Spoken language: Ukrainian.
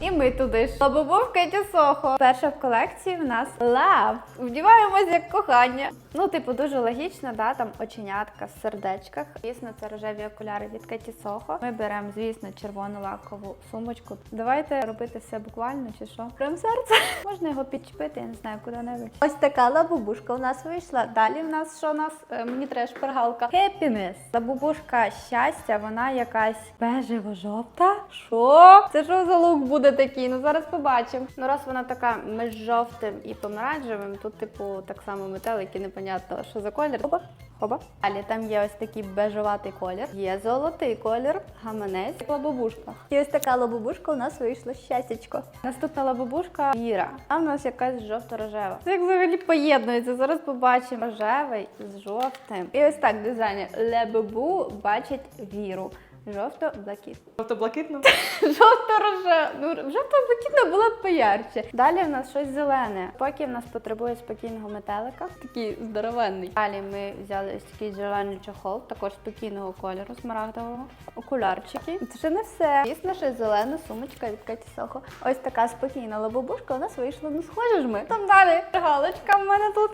І ми туди ж. Лабубов Кеті Сохо. Перша в колекції в нас лав. Вдіваємось як кохання. Ну, типу, дуже логічно, да? там оченятка в сердечках. Звісно, це рожеві окуляри від Кеті Сохо. Ми беремо, звісно, червону лакову сумочку. Давайте робити все буквально чи що. Прям серце. Можна його підчепити, я не знаю, куди-небудь. Ось така лабубушка у нас вийшла. Далі в нас що у нас? Е, Мені треба шпаргалка. Happiness. Лабубушка щастя, вона якась бежево-жовта. Що? Це що за лук буде такий? Ну зараз побачимо. Ну раз вона така між жовтим і помаранчевим, тут, типу, так само метелики, непонятно, що за колір. Хоба. Хоба. Далі там є ось такий бежеватий колір, є золотий колір, гаманець, лабубушка. І ось така лабубушка у нас вийшла щастячко. Наступна лабубушка Віра. А в нас якась жовто-рожева. Це як взагалі поєднується. Зараз побачимо рожевий з жовтим. І ось так дизайнер Лебебу бачить віру. Жовто-блакит. Жовто-блакитно. Жовто-рожева. Ну, жовто-блакитна була б поярче. Далі в нас щось зелене. Поки в нас потребує спокійного метелика. Такий здоровенний. Далі ми взяли ось такий зелений чохол, також спокійного кольору, смарагдового. Окулярчики. Це ще не все. Звісно, ще зелена сумочка від Каті Сохо. Ось така спокійна лабубушка у нас вийшла. Ну, схоже ж ми. Там далі галочка в мене тут.